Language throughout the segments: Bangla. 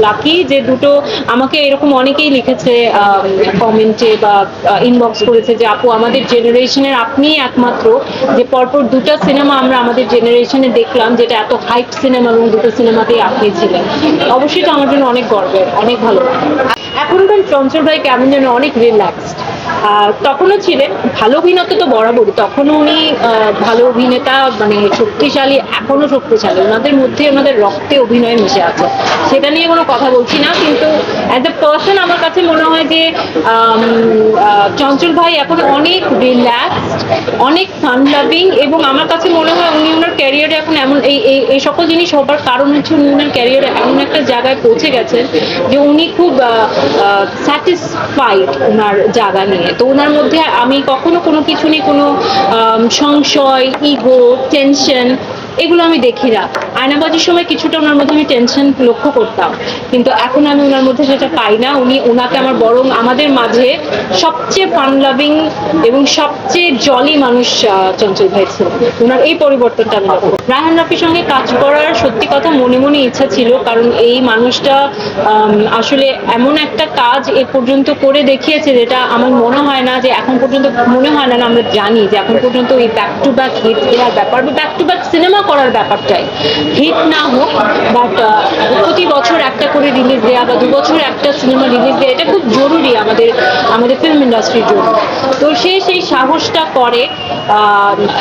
লাকি যে দুটো আমাকে এরকম অনেকেই লিখেছে কমেন্টে বা ইনবক্স করেছে যে, আপু, আমাদের জেনারেশনের আপনি একমাত্র যে পরপর দুটো সিনেমা আমরা আমাদের জেনারেশনে দেখলাম যেটা এত হাইপ সিনেমা এবং দুটো সিনেমাতেই আপনি ছিলেন অবশ্যই এটা আমার জন্য অনেক গর্বের, অনেক ভালো। এখনকার চঞ্চল ভাই কেমন যেন অনেক রিল্যাক্সড তখনও ছিলেন, ভালো অভিনেতা তো বরাবরই, তখনও উনি ভালো অভিনেতা মানে শক্তিশালী এখনও শক্তিশালী, ওনাদের মধ্যে ওনাদের রক্তে অভিনয় মিশে আছে। সেটা নিয়ে কোনো কথা বলছি না, কিন্তু অ্যাজ এ পার্সন আমার কাছে মনে হয় যে চঞ্চল ভাই এখন অনেক রিল্যাক্সড অনেক ফান লাভিং এবং আমার কাছে মনে হয় উনি ওনার ক্যারিয়ারে এখন এমন, এই এই সকল জিনিস হবার কারণ হচ্ছে উনি ওনার ক্যারিয়ারে এমন একটা জায়গায় পৌঁছে গেছেন যে উনি খুব স্যাটিসফাইড ওনার জায়গা নিয়ে। তো ওনার মধ্যে আমি কখনো কোনো কিছু নিয়ে কোনো সংশয় ইগো টেনশন এগুলো আমি দেখি না। আয়নাবাজির সময় কিছুটা ওনার মধ্যে আমি টেনশন লক্ষ্য করতাম। কিন্তু এখন আমি ওনার মধ্যে সেটা পাই না, উনি ওনাকে আমার বরং আমাদের মাঝে সবচেয়ে ফান লাভিং এবং সবচেয়ে জলি মানুষ চঞ্চল ভাই ছিল ওনার এই পরিবর্তনটা আমি লক্ষ্য। রায়হান রাফির সঙ্গে কাজ করার সত্যি কথা মনে মনে ইচ্ছা ছিল, কারণ এই মানুষটা আসলে এমন একটা কাজ এ পর্যন্ত করে দেখিয়েছে যেটা আমার মনে হয় না যে এখন পর্যন্ত মনে হয় না না আমরা জানি যে এখন পর্যন্ত এই ব্যাক টু ব্যাক হিট দেওয়ার ব্যাপার বা ব্যাক টু ব্যাক সিনেমা করার ব্যাপারটাই হিট না হোক বাট প্রতি বছর একটা করে রিলিজ দেওয়া বা দু বছর একটা সিনেমা রিলিজ দেওয়া এটা খুব জরুরি আমাদের আমাদের ফিল্ম ইন্ডাস্ট্রির জন্য। তো সে সেই সাহসটা করে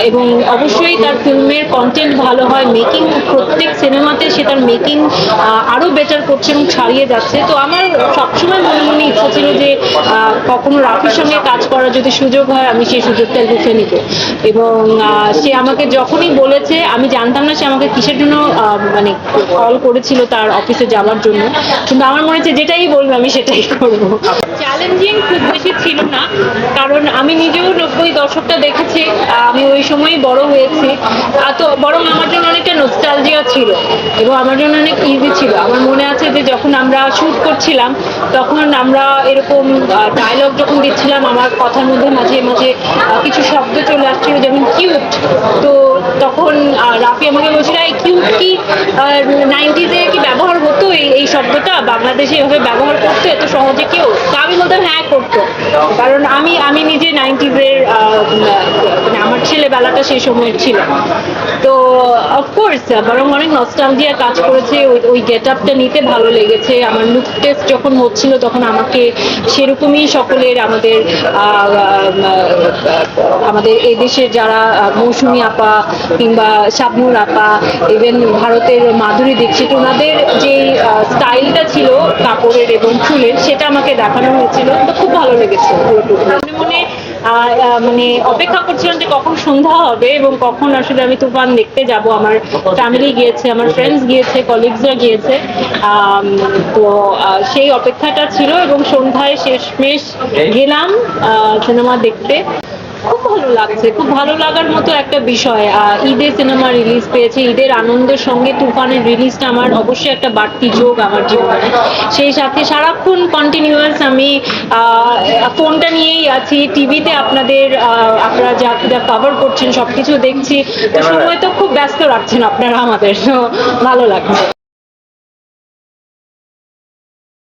এবং অবশ্যই তার ফিল্মের কন্টেন্ট ভালো হয় মেকিং প্রত্যেক সিনেমাতে সে তার মেকিং আরও বেটার করছে এবং ছাড়িয়ে যাচ্ছে। তো আমার সবসময় মনে মনে ইচ্ছা ছিল যে কখনো রাফির সঙ্গে কাজ করার যদি সুযোগ হয়, আমি সেই সুযোগটা লুফে নিব। এবং সে আমাকে যখনই বলেছে, আমি জানতাম না সে আমাকে কিসের জন্য মানে কল করেছিল তার অফিসে যাওয়ার জন্য। কিন্তু আমার মনে হচ্ছে যেটাই বলবে আমি সেটাই করব। চ্যালেঞ্জিং খুব বেশি ছিল না, কারণ আমি নিজেও নব্বই দশকটা দেখেছি আমি ওই সময়ই বড় হয়েছি। তো বরং আমার জন্য অনেকটা নোস্টালজিয়া ছিল এবং আমার জন্য অনেক ইজি ছিল। আমার মনে আছে যে যখন আমরা শ্যুট করছিলাম, তখন আমরা এরকম ডায়লগ যখন দিচ্ছিলাম, আমার কথার মধ্যে মাঝে মাঝে কিছু শব্দ চলে আসছিল যেমন কিউট তো রাফি আমাকে বলছিল এই কিউট কি নাইনটিজে কি ব্যবহার হতো এই এই শব্দটা? বাংলাদেশে এভাবে ব্যবহার করতো এত সহজে কেউ? তো আমি বলতাম হ্যাঁ করতো। কারণ আমি আমি নিজে নাইনটিজে ছেলেবেলাটা সেই সময়ের ছিল। তো অফকোর্স বরং অনেক নস্টালজিয়া কাজ করেছে, ওই ওই গেট আপটা নিতে ভালো লেগেছে। আমার লুক টেস্ট যখন হচ্ছিল, তখন আমাকে সেরকমই সকলের আমাদের আমাদের এই দেশের যারা মৌসুমী আপা কিংবা শাবনুর আপা ইভেন ভারতের মাধুরী দীক্ষিত, ওনাদের যে স্টাইলটা ছিল কাপড়ের এবং চুলের, সেটা আমাকে দেখানো হয়েছিল। তো খুব ভালো লেগেছে মনে মনে মানে অপেক্ষা করছিলাম যে কখন সন্ধ্যা হবে এবং কখন আসলে আমি তুফান দেখতে যাব। আমার ফ্যামিলি গিয়েছে আমার ফ্রেন্ডস গিয়েছে কলিগসরা গিয়েছে। তো সেই অপেক্ষাটা ছিল এবং সন্ধ্যায় শেষমেশ গেলাম সিনেমা দেখতে। খুব ভালো লাগছে খুব ভালো লাগার মতো একটা বিষয়। ঈদে সিনেমা রিলিজ পেয়েছে ঈদের আনন্দের সঙ্গে তুফানের রিলিজটা আমার অবশ্যই একটা বাড়তি যোগ আমার জীবনে। সেই সাথে সারাক্ষণ কন্টিনিউয়াস আমি আহ, ফোনটা নিয়েই আছি টিভিতে আপনাদের আহ, আপনারা যা যা কভার করছেন সবকিছু দেখছি। তো সময় তো খুব ব্যস্ত রাখছেন আপনারা আমাদের তো ভালো লাগছে।